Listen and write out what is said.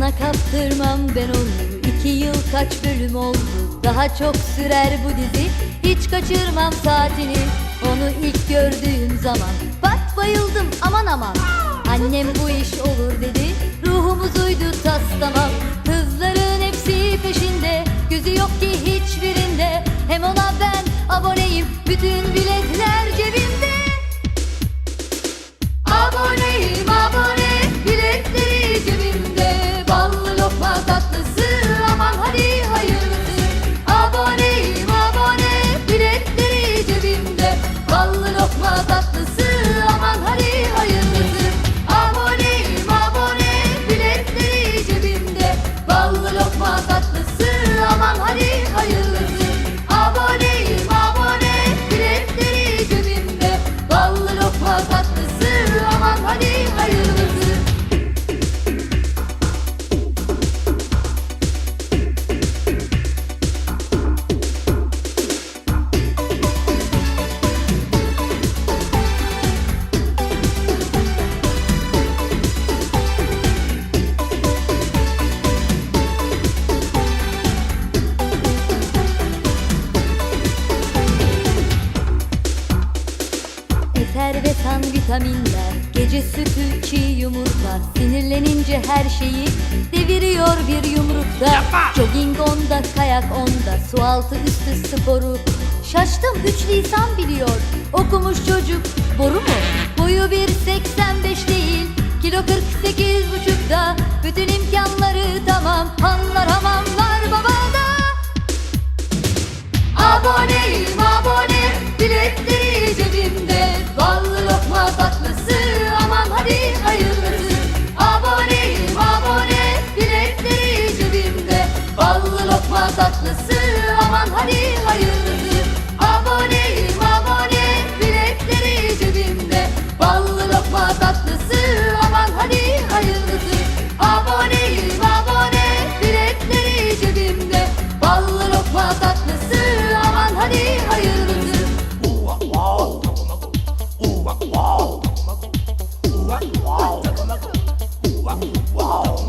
Sana kaptırmam ben onu. İki yıl kaç bölüm oldu? Daha çok sürer bu dizi. Hiç kaçırmam saatini. Onu ilk gördüğüm zaman. Bak bayıldım aman aman. Annem bu iş olur dedi. Ruhumuz uydu tas tamam Kızların hepsi peşinde. Gözü yok ki hiçbirinde. Hem ona ben aboneyim. Bütün biletler Eter ve tan vitaminler. Gece sütü çiğ yumurta. Sinirlenince her şeyi Deviriyor bir yumrukta. Yapma! Jogging onda kayak onda. Su altı üstü sporu. Şaştım üç lisan biliyor. Okumuş çocuk boru mu? Boyu 1.85 değil. Kilo 48 buçukta. Bütün imkanları tamam. Hanlar lokma tatlısı Aman hadi hayırlısı Aboneyim abone Biletleri cebimde. Ballı lokma tatlısı Aman hadi hayırlısı Aboneyim abone Biletleri cebimde. Ballı lokma tatlısı Aman hadi hayırlısı Aboneyim